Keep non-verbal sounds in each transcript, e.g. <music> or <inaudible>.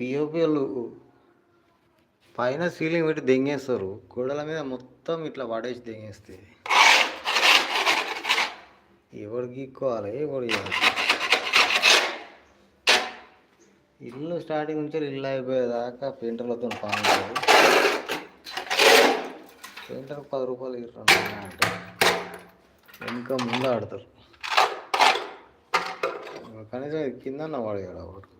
పిఓపిలు పైన సీలింగ్ పెట్టి దెంగేస్తారు. గోడల మీద మొత్తం ఇట్లా పడేసి దెంగేస్తే. ఎవడు గీక్కోవాలి? ఎవడు చేయాలి ఇల్లు స్టార్టింగ్ నుంచి ఇల్లు అయిపోయేదాకా పెయింటర్లతో పాము పెయింటర్ పది రూపాయలు ఇర్రండి అంటే ఇంకా ముందు ఆడతారు. కనీసం ఇది కింద వాడేయాడు వాడు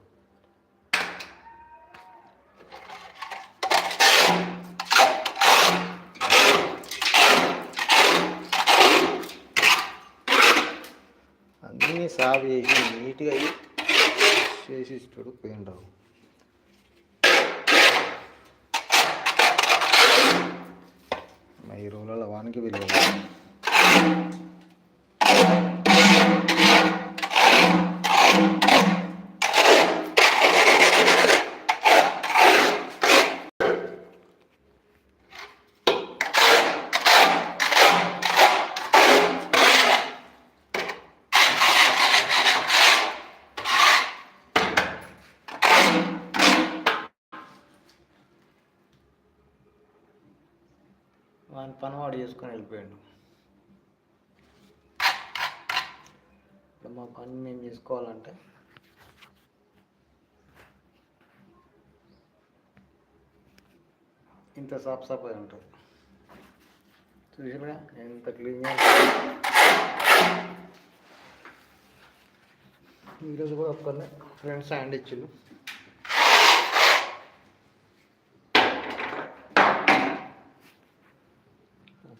సాగు సాఫ్ చేసి నీట్గా చేసి ఇస్తాడు పెయింటర్ ఈ రోజులలో వానికి విలువ వాని పని వాడు చేసుకొని వెళ్ళిపోయాడు. ఇప్పుడు మా పని మేము చేసుకోవాలంటే? ఇంత సాఫ్ సఫాయి ఉంటుంది. చూసినా ఎంత క్లీన్గా ఈరోజు కూడా ఒక్కరినే ఫ్రెండ్స్ హ్యాండ్ ఇచ్చిండు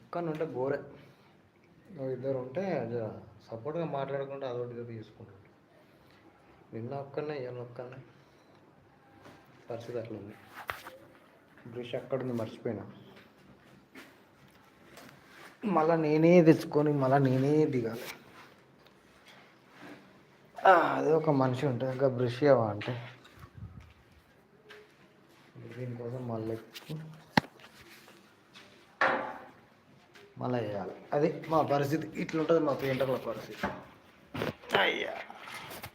ఒక్కని ఉంటే గోరే ఇద్దరు ఉంటే సపోర్ట్గా మాట్లాడుకుంటే అదొకటి ఇదొకటి తీసుకుంటాడు నిన్న ఒక్కనే ఇవాళ ఒక్కనే. పరిస్థితి అట్లా ఉంది బ్రష్ అక్కడుంది మర్చిపోయినా. మళ్ళా నేనే తెచ్చుకొని మళ్ళీ నేనే దిగాలి. అదే ఒక మనిషి ఉంటుంది ఇంకా బ్రష్ అంటే. దీనికోసం మళ్ళీ మళ్ళీ వేయాలి అది మా పరిస్థితి. ఇట్లుంటుంది మా పెయింటర్ల పరిస్థితి. అయ్యా!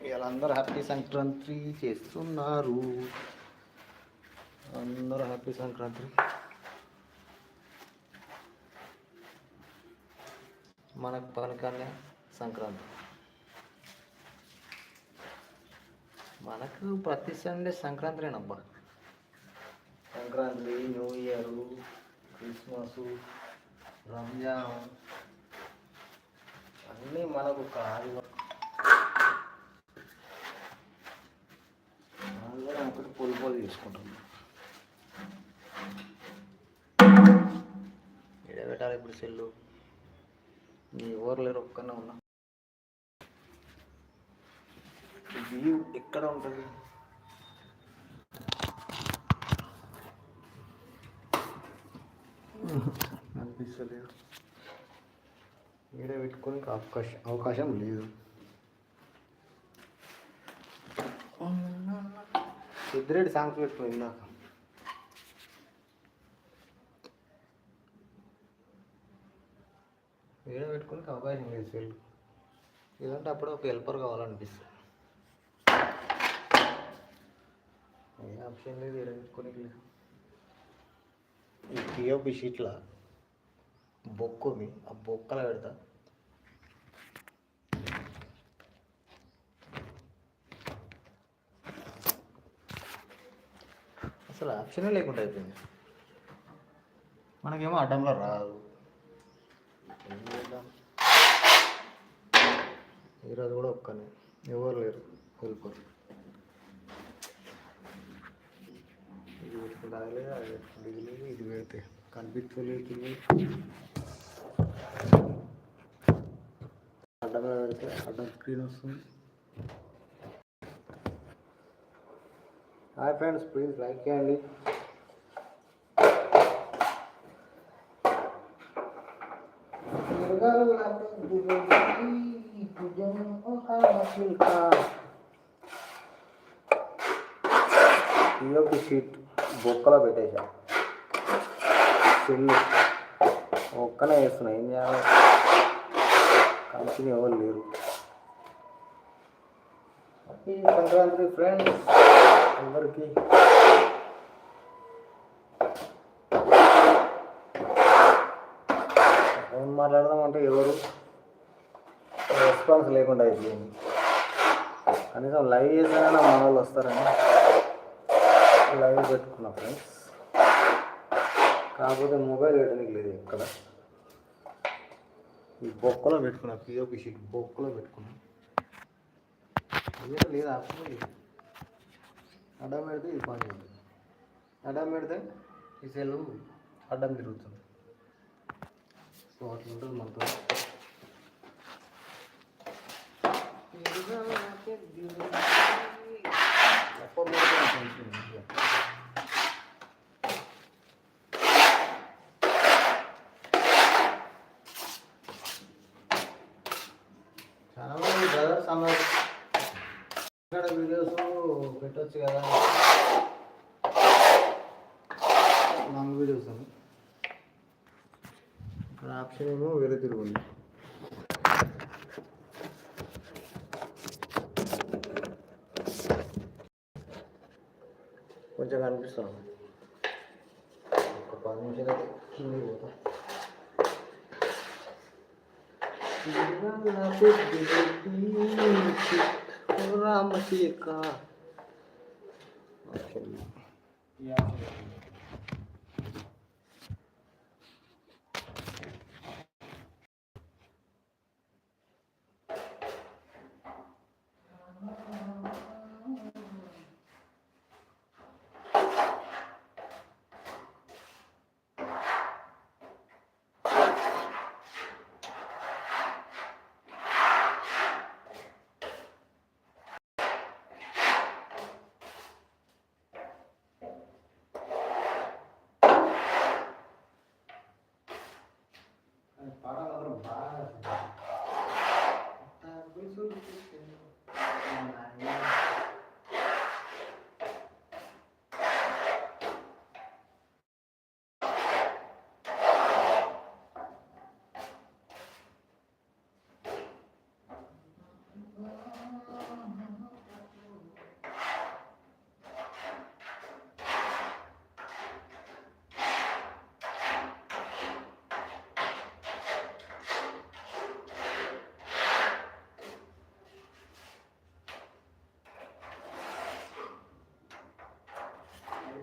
వీళ్ళందరూ హ్యాపీ సంక్రాంతి చేస్తున్నారు. అందరూ హ్యాపీ సంక్రాంతి. మనకు పనికనే సంక్రాంతి. మనకు ప్రతి Sunday సంక్రాంతినేనబ్బా. Sankranti new year Christmas Ramzan. అన్నీ మనకు కాదు. అందరం ఒకటి పొలి పొలి తీసుకుంటున్నాం ఎడ పెట్టాలి ఇప్పుడు సెల్లు. నీ ఎవరు లేరు ఒక్కనే ఉన్నా. వ్యూ ఎక్కడ ఉంటుంది? అనిపిస్తలేదు ఈడ పెట్టుకోనికి అవకాశం అవకాశం లేదు. సిద్ధిరెడ్డి సాంగ్స్ పెట్టుకుని ఇందాక. ఈడ పెట్టుకోనికి అవకాశం లేదు సెల్. ఇలాంటి అప్పుడు ఒక హెల్పర్ కావాలనిపిస్తుంది. ఏ ఆప్షన్ లేదు ఈడ పెట్టుకోనికి లేదు ఈ పిఓపి షీట్ల బొక్కు ఉంది ఆ బొక్కల పెడతా. అసలు ఆప్షనే లేకుండా అయిపోయింది. మనకేమో అడ్డంలో రాదు. ఈరోజు కూడా ఒక్కనే. ఎవరు లేరు? వెళ్ళిపోరు ఇది పెట్టుకుంటే అది లేదు అది పెట్టుకుంటే ఇది లేదు ఇది పెడితే కనిపించలేదు అడ్డం పెడితే అడ్డం స్క్రీన్ వస్తుంది. హాయ్ ఫ్రెండ్స్ ప్లీజ్ లైక్ చేయండి. పిఓపి షీట్ బొక్కలో పెట్టేసా చెల్లు ఒక్కనే వేస్తున్నా. ఏం చేయాలి? కంపెనీ ఎవరు లేరు. హ్యాపీ సంక్రాంతి ఫ్రెండ్స్ అందరికీ. ఏం మాట్లాడదామంటే ఎవరు? రెస్పాన్స్ లేకుండా అయిపోయింది. కనీసం లైవ్ చేసినా మన వాళ్ళు వస్తారని లైవ్ పెట్టుకున్నా ఫ్రెండ్స్ కాకపోతే మొబైల్ పెట్టడానికి లేదు ఇక్కడ ఈ బొక్కలో పెట్టుకున్నా పిఓపి షీట్ బొక్కలో పెట్టుకున్నా. అదే లేదు ఆప్షన్ అడ్డం పెడితే ఇది పని చేయదు అడ్డం పెడితే ఈ సెల్ అడ్డం తిరుగుతుంది. సో అట్లా ఉంటుంది మనతో ఎప్పుడు పెడితే నాకు తెలుస్తుంది. చాలా మంది బ్రదర్స్ అన్నారు ఇక్కడ వీడియోస్ పెట్టొచ్చు కదా లాంగ్ వీడియోస్ అని ఇక్కడ ఆప్షన్ ఏమో వేరే తిరుగుంది కొంచెం కనిపిస్తాను ఒక పది నిమిషాలు అయితే కింది పోతాం 什么歌？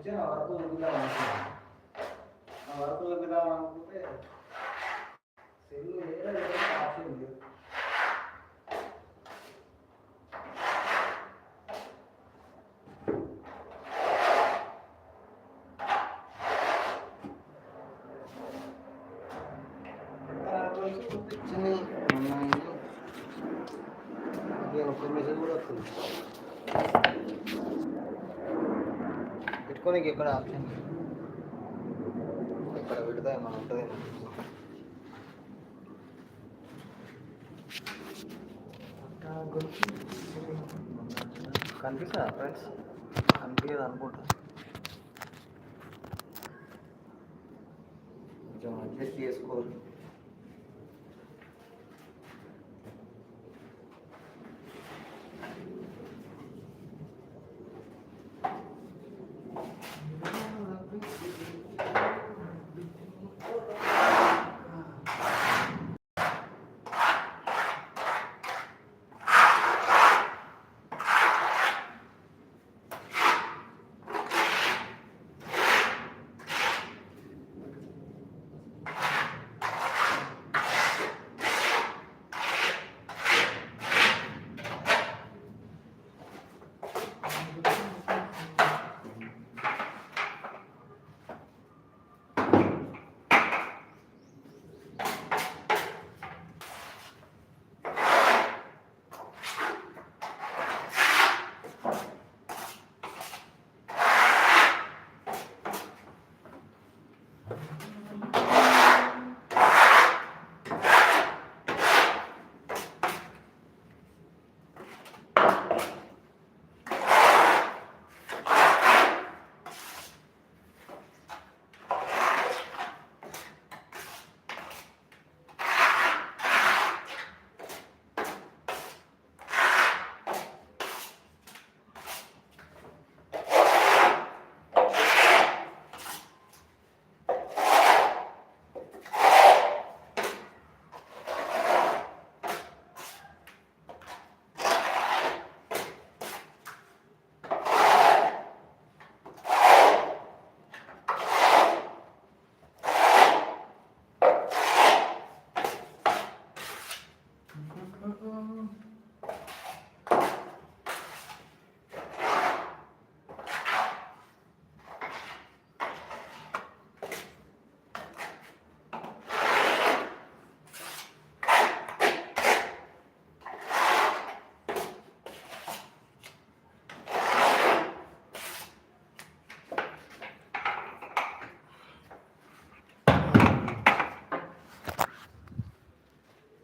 నిజం ఆ వరకు చూపిద్దాం అనుకున్నాను ఆ వరకు చూపిద్దాం అనుకుంటే సెల్ వేరే ఆప్షన్ లేదు చూపించింది ఒక మెసేజ్ కూడా వస్తుంది పెట్టుకోనికి ఎక్కడ ఆప్షన్ ఇక్కడ పెడితే ఏమైనా ఉంటుంది. కనిపిస్తుందా ఫ్రెండ్స్? కనిపించదు అనుకుంటా. కొంచెం అడ్జస్ట్ చేసుకోవాలి.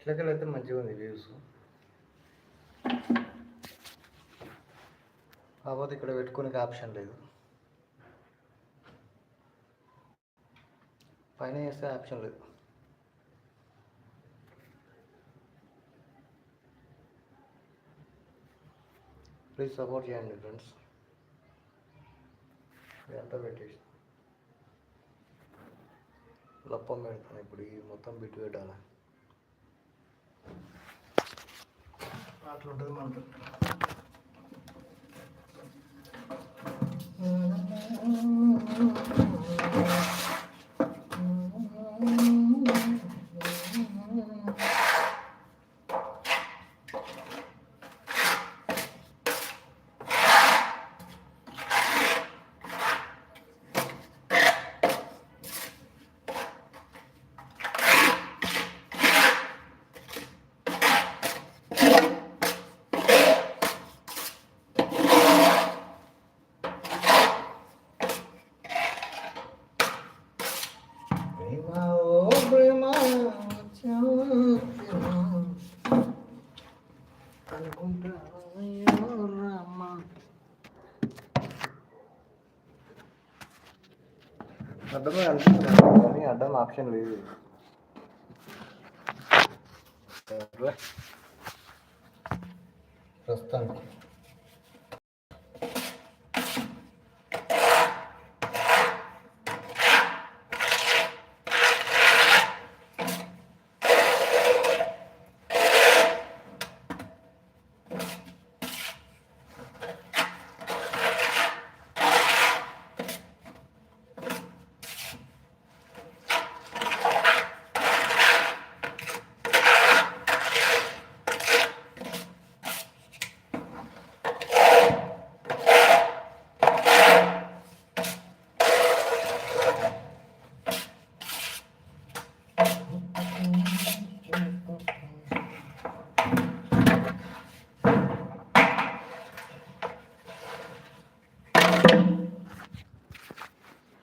ఇట్లకెళ్ళి అయితే మంచిగా ఉంది వ్యూస్ కాకపోతే ఇక్కడ పెట్టుకునే ఆప్షన్ లేదు. పైన చేస్తే ఆప్షన్ లేదు. ప్లీజ్ సపోర్ట్ చేయండి ఫ్రెండ్స్ ఇదంతా పెట్టేసి. లప్పం పెడతాను ఇప్పుడు ఈ మొత్తం బిట్టు పెట్టాలి? అట్లా ఉంటుంది మనకు ప్రేమ అడ్డమే అనిపిస్తుంది కానీ అడ్డం ఆప్షన్ లేదు. ప్రస్తుతానికి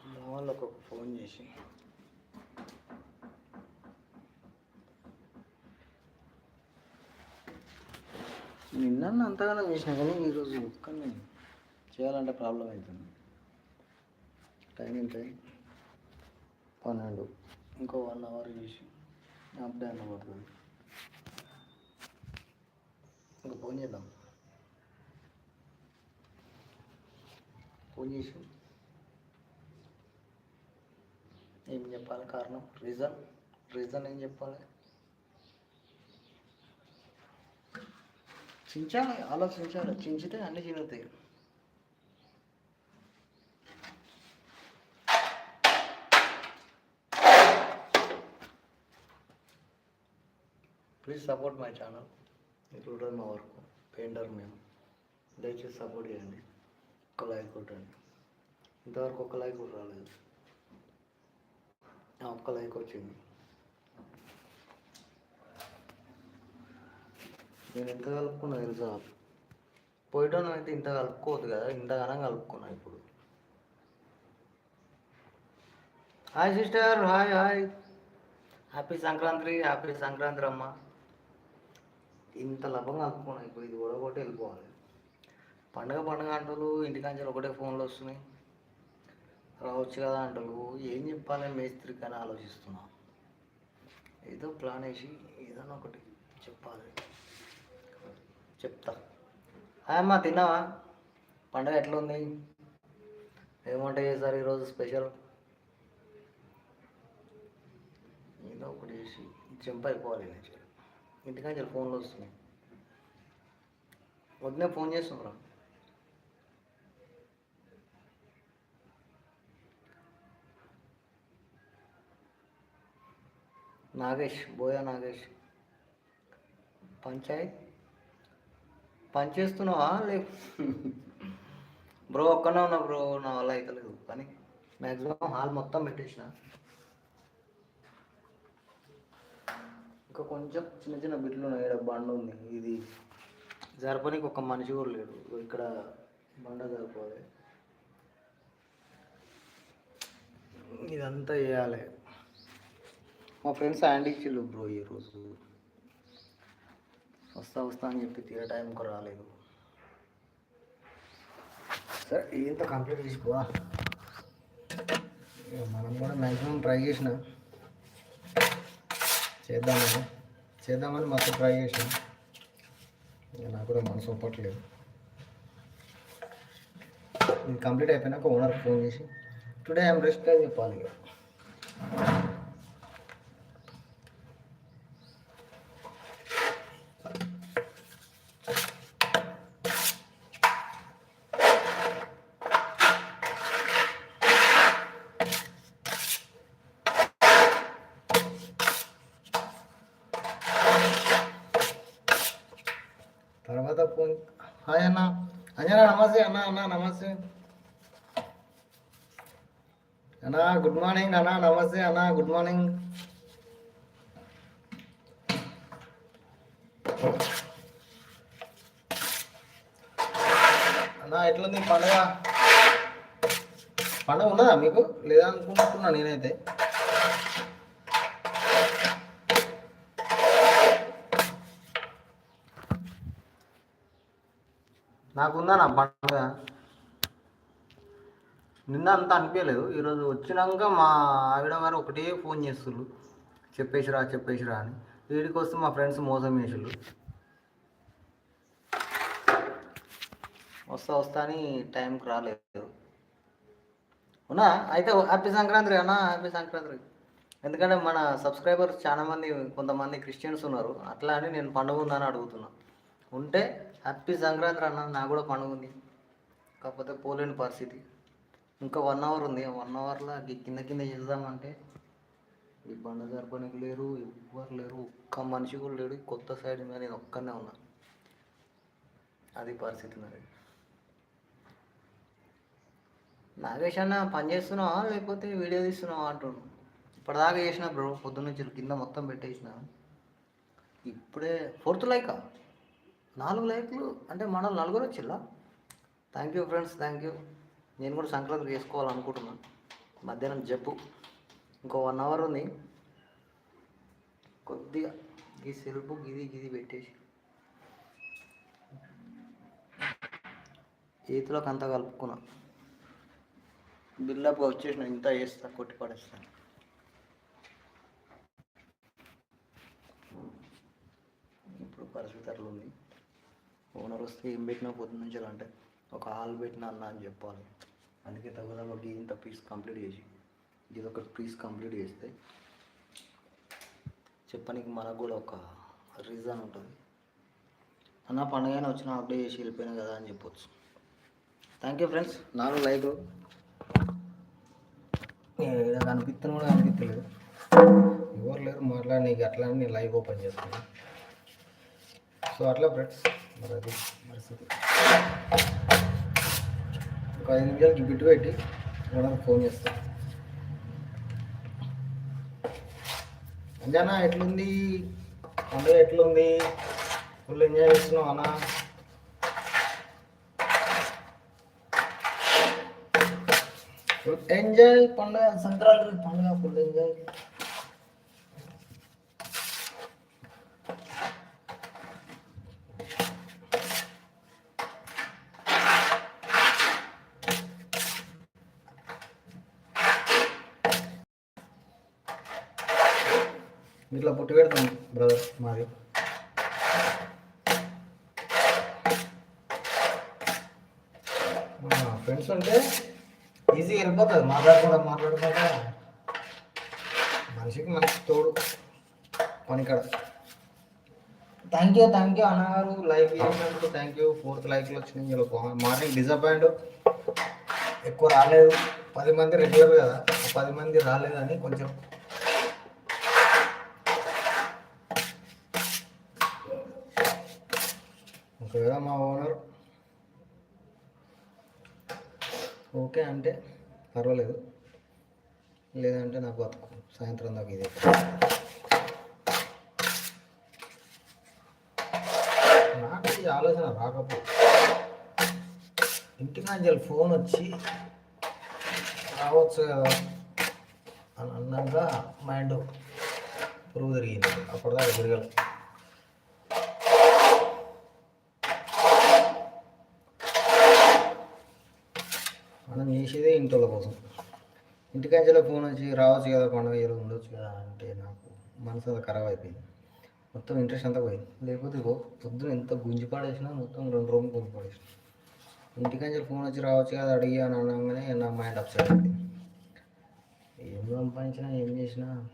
మా వాళ్ళకు ఒక ఫోన్ చేసి నిన్న అంతగానో చేసినా కానీ ఈరోజు ఒక్కనే చేయాలంటే ప్రాబ్లం అవుతుంది. టైం ఎంత పన్నెండు. ఇంకో వన్ అవర్ చేసి అప్పుడే అన్న పడుతుంది. ఇంకా ఫోన్ చేద్దాం. ఫోన్ చేసి ఏం చెప్పాలి కారణం? రీజన్? రీజన్ ఏం చెప్పాలి? చించాలి ఆలోచించాలి. చించితే అన్ని జరుగుతాయి ప్లీజ్ సపోర్ట్ మై ఛానల్ ఇట్లా మా వర్క్ పెయింటర్ మేము దయచేసి సపోర్ట్ చేయండి. ఒక లైక్ కొట్టండి. ఇంతవరకు ఒక లైక్ కూడా రాలేదు. ఒక్క లైక్ వచ్చింది. నేను ఎంత కలుపుకున్నా తెలుసా? పోయటం అయితే ఇంత కలుపుకోవద్దు కదా ఇంతగానం కలుపుకున్నా ఇప్పుడు. Hi sister hi hi happy Sankranti happy Sankranti అమ్మ. ఇంత లభం కలుపుకున్నా ఇప్పుడు ఇది కూడా ఒకటి వెళ్ళిపోవాలి. పండగ పండగ అంటలు ఇంటికాంచెలు ఒకటే ఫోన్లు వస్తున్నాయి. రావచ్చు కదా అంటారు. ఏం చెప్పాలి మేస్త్రికి అని ఆలోచిస్తున్నాం. ఏదో ప్లాన్ వేసి ఏదైనా ఒకటి చెప్పాలి. చెప్తా. హాయ్ అమ్మా తిన్నావా? పండగ ఎట్లా ఉంది ఏం వంట చేశారు ఈరోజు స్పెషల్? ఏదో ఒకటి చేసి చెంపైపోవాలి అయిపోవాలి నేను ఫోన్లు వస్తున్నాయి. వద్దునే ఫోన్ చేస్తున్నారా నాగేష్ బోయా నాగేష్. పంచాయత్? పనిచేస్తున్నావా లే బ్రో ఒక్కనే ఉన్నా బ్రో నా వల్ల అవుతలేదు కానీ మ్యాక్సిమం హాల్ మొత్తం పెట్టేసిన. ఇంకా కొంచెం చిన్న చిన్న బిడ్లు ఉన్నాయి. ఇక్కడ బండ ఉంది. ఇది జరపనికి ఒక మనిషి కూడా లేడు. ఇక్కడ బండ జరపాలి. ఇదంతా చేయాలి. మా ఫ్రెండ్స్ హ్యాండ్ ఇచ్చిళ్ళు బ్రో ఈరోజు వస్తా వస్తా అని చెప్పి తీరే టైంకి రాలేదు. సరే ఇంత కంప్లీట్ చేసుకోవా? ఇక మనం కూడా మ్యాక్సిమం ట్రై చేసిన. చేద్దామని చేద్దామని మస్తు ట్రై చేసిన. ఇక నాకు కూడా మనసు ఒప్పట్లేదు. ఇది కంప్లీట్ అయిపోయినాక ఓనర్కి ఫోన్ చేసి టుడే ఐఎమ్ రెస్ట్ అని చెప్పాలి ఇక తర్వాత ఫోన్ హాయ్ అన్న అంజనా నమస్తే. అన్నా గుడ్ మార్నింగ్ అన్నా నమస్తే అన్నా గుడ్ మార్నింగ్. అన్నా ఎట్లుంది పండగ? పండగ ఉన్నదా మీకు? లేదా అనుకుంటున్నా నేనైతే. నాకుందా నా పండగ? నిన్న అంత అనిపించలేదు ఈరోజు వచ్చినాక మా ఆవిడ వారు ఒకటే ఫోన్ చేస్తున్నారు చెప్పేసిరా చెప్పేసిరా అని. వీడికి వస్తే మా ఫ్రెండ్స్ మోసం చేసిళ్ళు వస్తా వస్తా అని టైంకి రాలేదు. అవునా? అయితే హ్యాపీ సంక్రాంతి అన్నా హ్యాపీ సంక్రాంతి ఎందుకంటే మన సబ్స్క్రైబర్స్ చాలా మంది కొంతమంది క్రిస్టియన్స్ ఉన్నారు. అట్లా అని నేను పండుగ ఉందని అడుగుతున్నా. ఉంటే హ్యాపీ సంక్రాంతి అన్న నాకు కూడా పండుగ ఉంది. కాకపోతే పోలేని పరిస్థితి. ఇంకా వన్ అవర్ ఉంది. వన్ అవర్లో కింద కింద చేద్దామంటే ఈ బండ జరపడానికి లేరు ఎవ్వరు లేరు. ఒక్క మనిషి కూడా లేడు. కొత్త సైడ్ మీద నేను ఒక్కనే ఉన్నా. అది పరిస్థితి మరి. నాగేష్ అన్న పని చేస్తున్నావా? లేకపోతే వీడియో తీస్తున్నావా అంటుండు. ఇప్పటిదాకా చేసిన బ్రో పొద్దున్న నుంచి కింద మొత్తం పెట్టేసిన. ఇప్పుడే ఫోర్త్ లైకా నాలుగు లైక్లు అంటే మన నలుగురు వచ్చిల్లా? Thank you friends thank you నేను కూడా సంక్రాంతి చేసుకోవాలనుకుంటున్నాను మధ్యాహ్నం జబ్బు. ఇంకో వన్ అవర్ ఉంది. కొద్దిగా ఈ సెల్పు గిది గిది పెట్టేసి. చేతిలోకి అంతా కలుపుకున్నా. బిల్డప్ వచ్చేసిన ఇంత వేస్తా కొట్టి పడేస్తాను ఇప్పుడు పరిస్థితి అట్లా ఉంది ఓనర్ వస్తే ఏం పెట్టినా పొద్దు నుంచి అంటే ఒక హాల్ పెట్టినా అన్న అని చెప్పాలి. అందుకే తగ్గదగ్గ ఇంత పీస్ కంప్లీట్ చేసి ఇది ఒక పీస్ కంప్లీట్ చేస్తే చెప్పడానికి మనకు కూడా ఒక రీజన్ ఉంటుంది. అన్న పండుగ వచ్చిన అప్డేట్ చేసి వెళ్ళిపోయినా కదా అని చెప్పొచ్చు. థ్యాంక్ యూ ఫ్రెండ్స్ నాలుగు లైక్ కనిపిస్తున్న కూడా కనిపించలేదు ఎవరు లేరు మాట్లాడి నీకు అట్లా అని నేను లైవ్ ఓపెన్ చేస్తాను సో అట్లా ఫ్రెండ్స్ మరి అది పరిస్థితి ఒక ఐదు నిమిషాలకి బిట్టు పెట్టి ఓనర్ ఫోన్ చేస్తాను అంజనా ఎట్లుంది? పండుగ ఎట్లుంది? ఫుల్ ఎంజాయ్ చేస్తున్నావు అన్నా? ఫుల్ ఎంజాయ్ పండుగ సంక్రాంతి పండుగ ఫుల్ ఎంజాయ్ ఇట్లా పుట్టి పెడతాం బ్రదర్ మాది ఫ్రెండ్స్ ఉంటే ఈజీగా వెళ్ళిపోతుంది మాట్లాడకుండా మాట్లాడకుండా మనిషికి మంచి తోడు పనికాడ. థ్యాంక్ యూ థ్యాంక్ యూ అన్నారు లైక్ చేసినందుకు థ్యాంక్ యూ ఫోర్త్ లైక్లో వచ్చింది. మార్నింగ్ డిసప్పాయింట్ ఎక్కువ రాలేదు. పది మంది రెగ్యులర్ కదా. పది మంది రాలేదని కొంచెం ఒకవేళ మా ఓనర్ ఓకే అంటే పర్వాలేదు. లేదంటే నాకు బతుకు. సాయంత్రం దాకా ఇదే. నాకు ఈ ఆలోచన రాకపో. ఇంటికి నుంచి ఫోన్ వచ్చి రావచ్చు కదా అని అన్నాక మైండ్ పురుగు తిరిగింది. అప్పటిదాకా తిరగలేదు చేసేదే ఇంట్లో కోసం ఇంటికంచెలో ఫోన్ వచ్చి రావచ్చు కదా పండుగ ఈరోజు ఉండొచ్చు కదా అంటే నాకు మనసు అది ఖరాబ్ అయిపోయింది. మొత్తం ఇంట్రెస్ట్ అంతా పోయింది. లేకపోతే ఇగో పొద్దున ఎంత గుంజి పడేసినా మొత్తం రెండు రోజులు గుంజి పడేసిన. ఇంటికంచెలు ఫోన్ వచ్చి రావచ్చు కదా అడిగి అని అనగానే నా మైండ్ అప్సెట్ అయిపోయింది. ఏం సంపాదించినా ఏం చేసినా.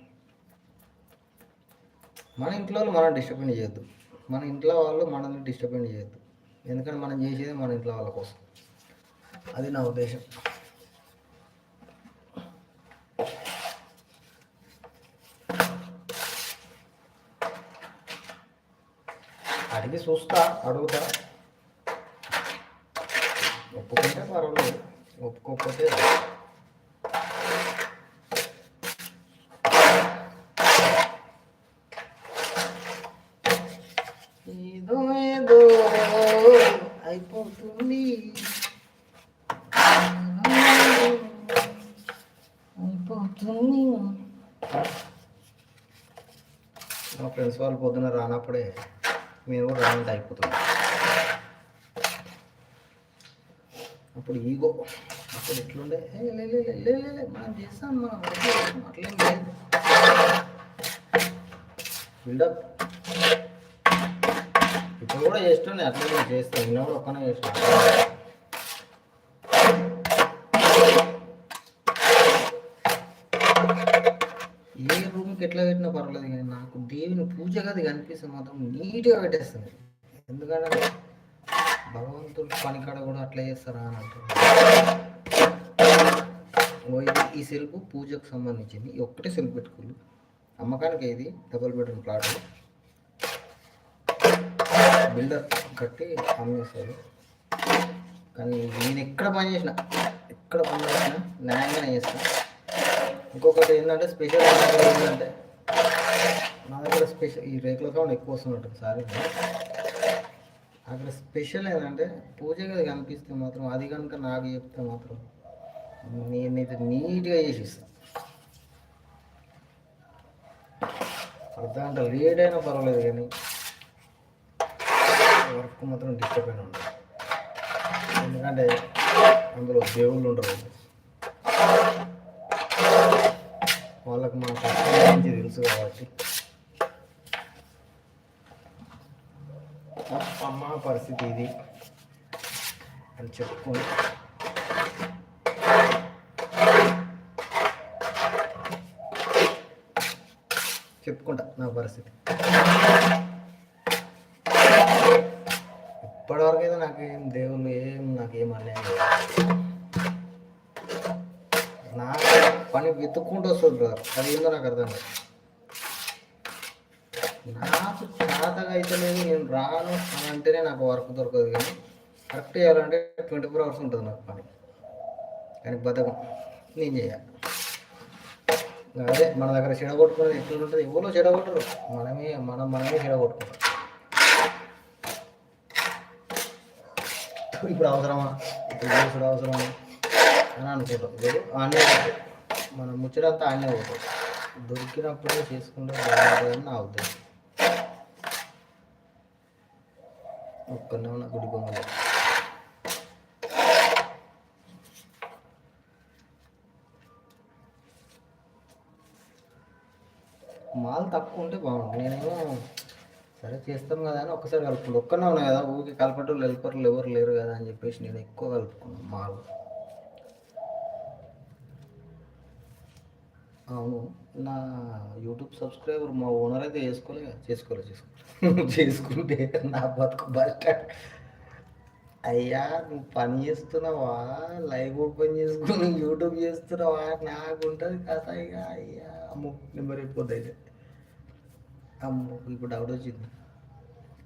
మన ఇంట్లో వాళ్ళు మనం డిస్టర్బెన్స్ చేయొద్దు. మన ఇంట్లో వాళ్ళు మనల్ని డిస్టర్బెంట్ చేయొద్దు. ఎందుకంటే మనం చేసేది మన ఇంట్లో వాళ్ళ కోసం. అది నా ఉద్దేశం అడిగి చూస్తా అడుగుతా ఒప్పుకుంటే పర్వాలేదు ఒప్పుకోకపోతే ఏదో ఏదో అయిపోతుంది అయిపోతుంది మా ఫ్రెండ్స్ వాళ్ళు పొద్దున రానప్పుడే మేము కూడా రానంటే అయిపోతుంది అప్పుడు ఈగో అప్పుడు ఎట్లుండే లే లే, లే, మనం చేస్తాం మనం అట్లేం లేదు బిల్డప్ ఇప్పుడు కూడా చేస్తుండే అట్లా నేను చేస్తాను నిన్న కూడా ఒక్కనే చేస్తాను ఏ రూమ్కి ఎట్లా పెట్టినా పర్వాలేదు కానీ నాకు దేవుని పూజ గది కనిపిస్తే మాత్రం నీట్గా పెట్టేస్తుంది ఎందుకంటే భగవంతుడు పనికాడ కూడా అట్లా చేస్తారా అని అంటారు ఈ సెల్ఫ్ పూజకు సంబంధించింది. ఒక్కటే సెల్ఫ్ పెట్టుకోలేదు అమ్మకానికి ఇది డబుల్ బెడ్రూమ్ ప్లాట్ బిల్డర్ కట్టి అమ్మేస్తారు కానీ నేను ఎక్కడ పని చేసిన ఎక్కడ పని చేసినా న్యాయంగానే చేస్తాను ఇంకొకటి ఏంటంటే స్పెషల్ ఏంటంటే నా దగ్గర స్పెషల్ ఈ రేకుల సౌండ్ ఎక్కువ వస్తున్నట్టు సారీ. అక్కడ స్పెషల్ ఏంటంటే పూజ గది కనిపిస్తే మాత్రం అది కనుక నాకు చెప్తే మాత్రం నేనైతే నీట్గా చేసిస్తాను అర్థం అర్ధ గంట లేట్ అయినా పర్వాలేదు కానీ వర్క్ మాత్రం డిస్టర్బ్ అయిన ఉండదు. ఎందుకంటే అందులో దేవుళ్ళు ఉండరు. వాళ్ళకి మాకు కష్టం గురించి తెలుసు కాబట్టి. అమ్మ పరిస్థితి ఇది అని చెప్పుకొని. చెప్పుకుంటా నా పరిస్థితి. ఇప్పటివరకు అయితే నాకేం దేవుళ్ళు ఏం నాకేం అన్యాయం లేదు. నాకు పని వెతుక్కుంటూ వస్తుంది బ్రదర్. అది ఏందో నాకు అర్థం కాదు. నాకు చేతగా అయితే లేదు నేను రాను అని అంటేనే నాకు వర్క్ దొరకదు కానీ కరెక్ట్ చేయాలంటే ట్వంటీ ఫోర్ అవర్స్ ఉంటుంది నాకు పని. కానీ బతకం. నేను చేయాలి. అదే మన దగ్గర చెడగొట్టుకునేది ఎట్లా ఉంటుంది. ఎవరో చెడగొట్టరు మనమే మనం మనమే చెడగొట్టుకుంటాం ఇప్పుడు అవసరమా? ఇప్పుడు అవసరమా? అని అనుకుంటాం. ఇప్పుడు మనం మన ముచ్చటంతా ఆనే పోతుంది దొరికినప్పుడే చేసుకుంటే బాగుంటుందని నా ఉద్దేశం. ఒక్కనే ఉన్న గుడి బొమ్మలు మాల్ తక్కువ ఉంటే బాగుంటుంది నేనేమో సరే చేస్తాం కదా అని ఒక్కసారి కలుపుకుంటా. ఒక్కనే ఉన్నాయి కదా ఊరికి కలపటోళ్ళు వెళ్ళిపోరు ఎవరు లేరు కదా అని చెప్పేసి నేను ఎక్కువ కలుపుకున్నాను మాల్. అవును. నా యూట్యూబ్ సబ్స్క్రైబర్ మా ఓనర్ అయితే చేసుకోలే. చేసుకోలే చేసుకోలే. <laughs> చేసుకుంటే నా బతుకు బస్ అయ్యా నువ్వు పని చేస్తున్నావా? లైవ్ ఓపెన్ చేసుకుని యూట్యూబ్ చేస్తున్నావా? నాకు ఉంటుంది కథ ఇక. అయ్యా అమ్ము నెంబర్ అయిపోద్ది అయితే. అమ్ము ఇప్పుడు డౌట్ వచ్చింది.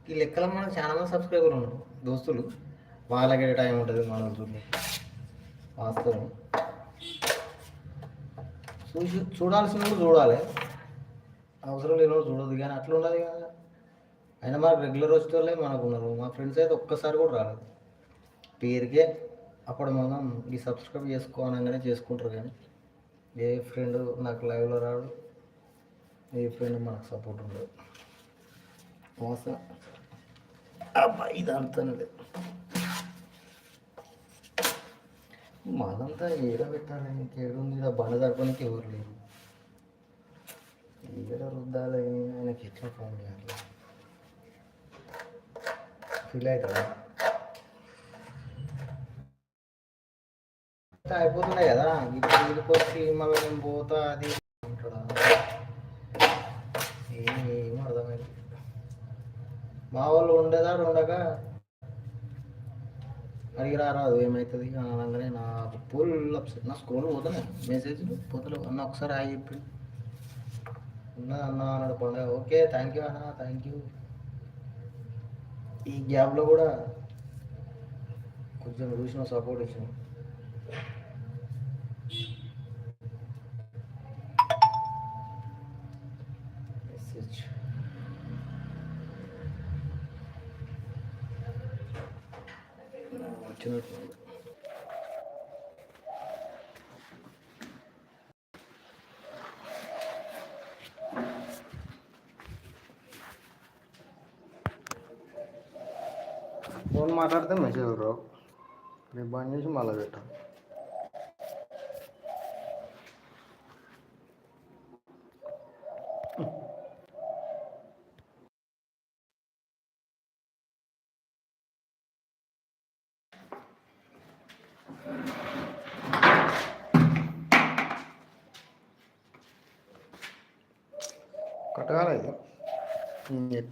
ఈ లెక్కలో మనకు చాలా మంది సబ్స్క్రైబర్ ఉన్నారు దోస్తులు. వాళ్ళకి టైం ఉంటుంది మనం చూడండి వాస్తవం. చూసి చూడాల్సిన కూడా చూడాలి. అవసరం లేనివాడు చూడదు కానీ అట్లా ఉండదు కదా. అయినా మనకు రెగ్యులర్ వచ్చేవాళ్ళే మనకు ఉన్నారు మా ఫ్రెండ్స్ అయితే ఒక్కసారి కూడా రాలేదు. పేరుకే అప్పుడు మనం ఈ సబ్స్క్రైబ్ చేసుకోనగానే చేసుకుంటారు కానీ ఏ ఫ్రెండ్ నాకు లైవ్లో రాడు ఏ ఫ్రెండ్ మనకు సపోర్ట్ ఉండదు. మోసం. అబ్బాయి ఇది లేదు లేదు మాదంతా ఏడ పెట్టాలి ఇంకేడుంది ఇలా బండ జరపడానికి ఎవరు లేరు. ఏడ రుద్దాలి. ఆయనకి ఎట్లా ఫోన్ చేయాలి ఫీల్ అవుతుందా అయిపోతున్నాయి కదా. ఇప్పుడు వీడికి వచ్చి మళ్ళీ నేను పోతా అది అంటాడా? ఏం ఏం అర్థమైంది. మా వాళ్ళు ఉండేదా ఉండగా అడిగి రాదు ఏమవుతుంది అనగానే నా ఫుల్ అప్సెట్. నా స్కూల్ పోతున్నాయి మెసేజ్లు పోతలేవు అన్న ఒకసారి ఆగి చెప్పి. ఉన్నా అన్న అన్నాడు పండుగ. ఓకే థ్యాంక్ యూ అన్న థ్యాంక్ యూ ఈ గ్యాప్లో కూడా కొంచెం చూసిన సపోర్ట్ ఇచ్చిన మెసేజ్ వచ్చినట్టు ఫోన్ మాట్లాడితే మెసేజ్ రావు. నేను బంద్ చేసి మళ్ళీ పెట్టాను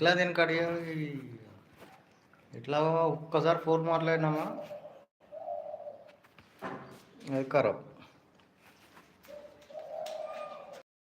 ఎట్లా దీనికి కడిగాలి ఎట్లా ఒక్కసారి ఫోన్ మాట్లాడినామా? అది కరాబ్